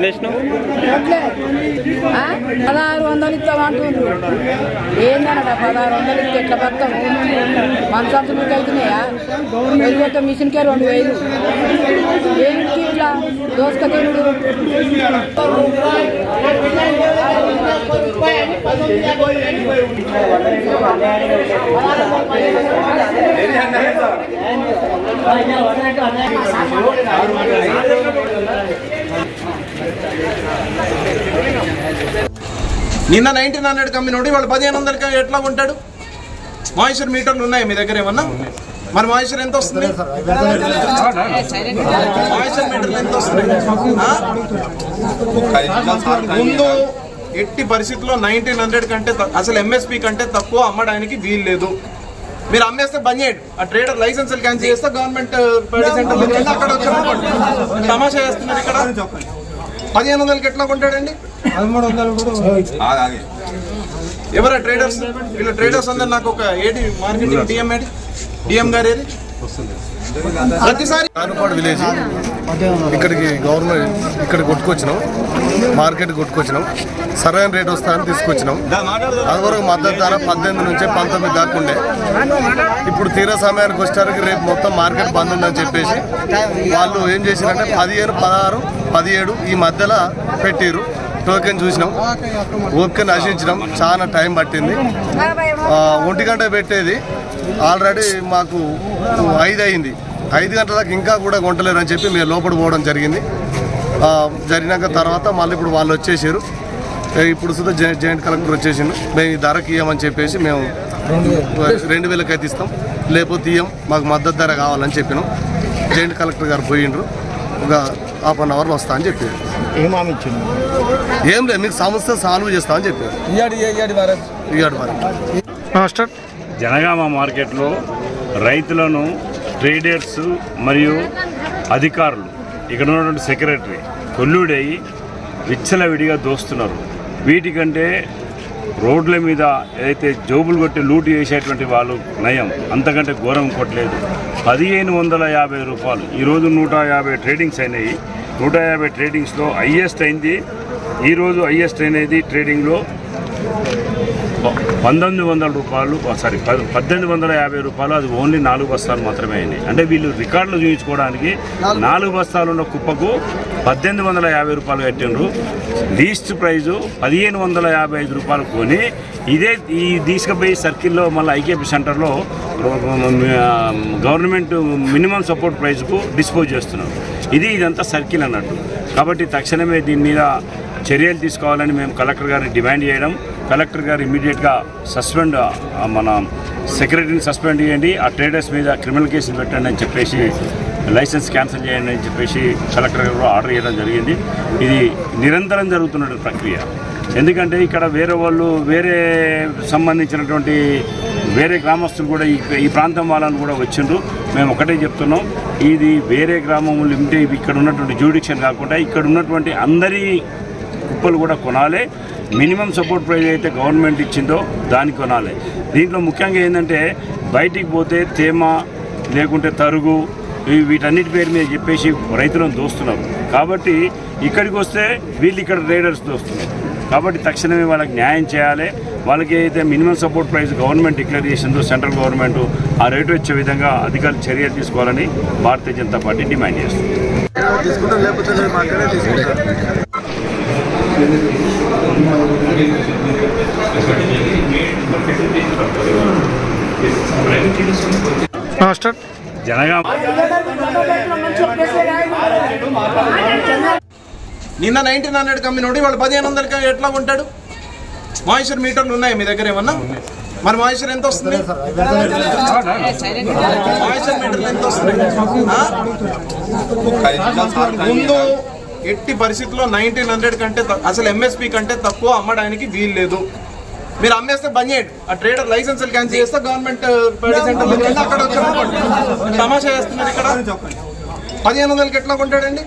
ఏం తెచ్చినావు ఆ? పదహారు వందలు ఇస్తామంటుండ్రు ఏందనట పదహారు వందలు ఇస్తే ఎట్లా బతాం మంచాంశం మీకు అవుతున్నాయా? వెళ్ళిపోతే మిషన్కే రెండు వేలు. ఏంటి ఇట్లా దోసక తినుడు నిన్న నైన్టీన్ హండ్రెడ్ కమ్మినోడు వాళ్ళు పదిహేను వందలకి ఎట్లా ఉంటాడు మాయిశ్చర్ మీటర్లు ఉన్నాయి మీ దగ్గర ఏమన్నా? మరి మాయిశ్చర్ ఎంత వస్తుంది? మాయిశ్చర్ మీటర్లు ఎంత వస్తుంది ముందు ఎట్టి పరిస్థితుల్లో నైన్టీన్ హండ్రెడ్ కంటే అసలు ఎంఎస్పి కంటే తక్కువ అమ్మడానికి వీలు లేదు. మీరు అమ్మేస్తే బంద్ చేయండి. ఆ ట్రేడర్ లైసెన్స్ క్యాన్సిల్ చేస్తే గవర్నమెంట్ సెంటర్ అక్కడ తమాషా చేస్తున్నారు ఇక్కడ? పదిహేను వందలకి ఎట్లా కొంటాడండి? ఎవరా ట్రేడర్స్ వీళ్ళ ట్రేడర్స్ అందరు నాకు ఒక AD marketing DM AD DM గారు ఏది? ప్రతిసారి కానుపాడు విలేజ్ ఇక్కడికి గవర్నమెంట్ ఇక్కడ కొట్టుకొచ్చినాం. మార్కెట్ కొట్టుకొచ్చినాం. సరైన రేట్ వస్తాయని తీసుకొచ్చినాం. అదివరకు మద్దతు ధర పద్దెనిమిది నుంచి పంతొమ్మిది దాకా ఉండే. ఇప్పుడు తీర సమయానికి వచ్చేసరికి రేపు మొత్తం మార్కెట్ బంద్ ఉందని చెప్పేసి వాళ్ళు ఏం చేశారంటే పదిహేను పదహారు పదిహేడు ఈ మధ్యలో పెట్టిరు టోకెన్ చూసినాం. ఓపిక నశించినాం. చాలా టైం పట్టింది. ఒంటి గంట పెట్టేది. ఆల్రెడీ మాకు ఐదు అయింది ఐదు గంటలకు ఇంకా కూడా కొంటలేరు అని చెప్పి మేము లోపల పోవడం జరిగింది. ఆ, జరిగినాక తర్వాత మళ్ళీ ఇప్పుడు వాళ్ళు వచ్చేసారు. ఇప్పుడు సుధా జాయింట్ కలెక్టర్ వచ్చేసిండు. మేము ఈ ధరకి ఇవ్వమని చెప్పేసి మేము రెండు వేలకు అయితే ఇస్తాం. లేకపోతే ఇయ్యం మాకు మద్దతు ధర కావాలని చెప్పినాం. జాయింట్ కలెక్టర్ గారు పోయిండ్రు. ఒక హాఫ్ అన్ అవర్లో వస్తా అని చెప్పారు. ఏం హామీ ఇచ్చింది ఏం లేదు మీకు సమస్య సాల్వ్ చేస్తామని చెప్పారు. ఇయ్యాడు మరి జనగామ మార్కెట్లో రైతులను ట్రేడర్స్ మరియు అధికారులు ఇక్కడ ఉన్నటువంటి సెక్రటరీ కొల్లుడై విచ్చలవిడిగా దోస్తున్నారు. వీటికంటే రోడ్ల మీద ఏదైతే జోబులు కొట్టి లూటు చేసేటువంటి వాళ్ళు నయం. అంతకంటే ఘోరం కొట్టలేదు పదిహేను వందల యాభై రూపాయలు. ఈరోజు నూట యాభై ట్రేడింగ్స్ అయినాయి. నూట యాభై ట్రేడింగ్స్లో హయ్యెస్ట్ అయింది. ఈరోజు హయ్యెస్ట్ అయినది ట్రేడింగ్లో పంతొమ్మిది వందల రూపాయలు సారీ పద్దెనిమిది వందల యాభై రూపాయలు అది ఓన్లీ నాలుగు బస్తాలు మాత్రమే అయినాయి. అంటే వీళ్ళు రికార్డులు చూపించుకోవడానికి నాలుగు బస్తాలు ఉన్న కుప్పకు పద్దెనిమిది వందల యాభై రూపాయలు కట్టిండ్రు. లీస్ట్ ప్రైజు పదిహేను వందల యాభై ఐదు రూపాయలు కొని ఇదే ఈ తీసుకుపోయి సర్కిల్లో మళ్ళీ ఐకేపీ సెంటర్లో గవర్నమెంట్ మినిమం సపోర్ట్ ప్రైస్కు డిస్పోజ్ చేస్తున్నారు. ఇది ఇదంతా సర్కిల్ అన్నట్టు. కాబట్టి తక్షణమే దీని మీద చర్యలు తీసుకోవాలని మేము కలెక్టర్ గారిని డిమాండ్ చేయడం కలెక్టర్ గారు ఇమీడియట్గా సస్పెండ్ మన సెక్రటరీని సస్పెండ్ చేయండి. ఆ ట్రేడర్స్ మీద క్రిమినల్ కేసులు పెట్టండి అని చెప్పేసి లైసెన్స్ క్యాన్సిల్ చేయండి అని చెప్పేసి కలెక్టర్ గారు ఆర్డర్ చేయడం జరిగింది. ఇది నిరంతరం జరుగుతున్న ప్రక్రియ. ఎందుకంటే ఇక్కడ వేరే వాళ్ళు వేరే సంబంధించినటువంటి వేరే గ్రామస్తులు కూడా ఈ ప్రాంతం వాళ్ళని కూడా వచ్చిండ్రు. మేము ఒకటే చెప్తున్నాం ఇది వేరే గ్రామములు ఉంటే ఇక్కడ ఉన్నటువంటి జ్యూడిక్షన్ కాకుండా ఇక్కడ ఉన్నటువంటి అందరి కుప్పలు కూడా కొనాలి. మినిమం సపోర్ట్ ప్రైస్ అయితే గవర్నమెంట్ ఇచ్చిందో దాన్ని కొనాలి. దీంట్లో ముఖ్యంగా ఏంటంటే బయటికి పోతే తేమ లేకుంటే తరుగు వీటన్నిటి పేరు మీద చెప్పేసి రైతులను దోస్తున్నారు. కాబట్టి ఇక్కడికి వస్తే వీళ్ళు ఇక్కడ రైడర్స్ దోస్తున్నారు. కాబట్టి తక్షణమే వాళ్ళకి న్యాయం చేయాలి. వాళ్ళకి అయితే minimum support price government declare చేసిందో సెంట్రల్ గవర్నమెంట్ ఆ రేటు వచ్చే విధంగా అధికారులు చర్యలు తీసుకోవాలని భారతీయ జనతా పార్టీ డిమాండ్ చేస్తుంది. జనగామ. నిన్న నైన్టీన్ హండ్రెడ్ కమ్మినోడు వాళ్ళు పదిహేను వందలకి ఎట్లా కొంటాడు? మాయిశ్చర్ మీటర్లు ఉన్నాయి మీ దగ్గర ఏమన్నా? మరి మాయిశ్చర్ ఎంత వస్తుంది? మాయిశ్చర్ మీటర్లు ఎంత వస్తుంది ఆ? ముందు ఎట్టి పరిస్థితుల్లో నైన్టీన్ హండ్రెడ్ కంటే అసలు ఎంఎస్పి కంటే తక్కువ అమ్మడానికి వీలు లేదు. మీరు అమ్మేస్తే బంద్ చేయండి. ఆ ట్రేడర్ లైసెన్స్ క్యాన్సిల్ చేస్తే గవర్నమెంట్ సెంటర్ అక్కడ. తమాషా చేస్తున్నారు ఇక్కడ. పదిహేను వందలకి ఎట్లా కొంటాడండి?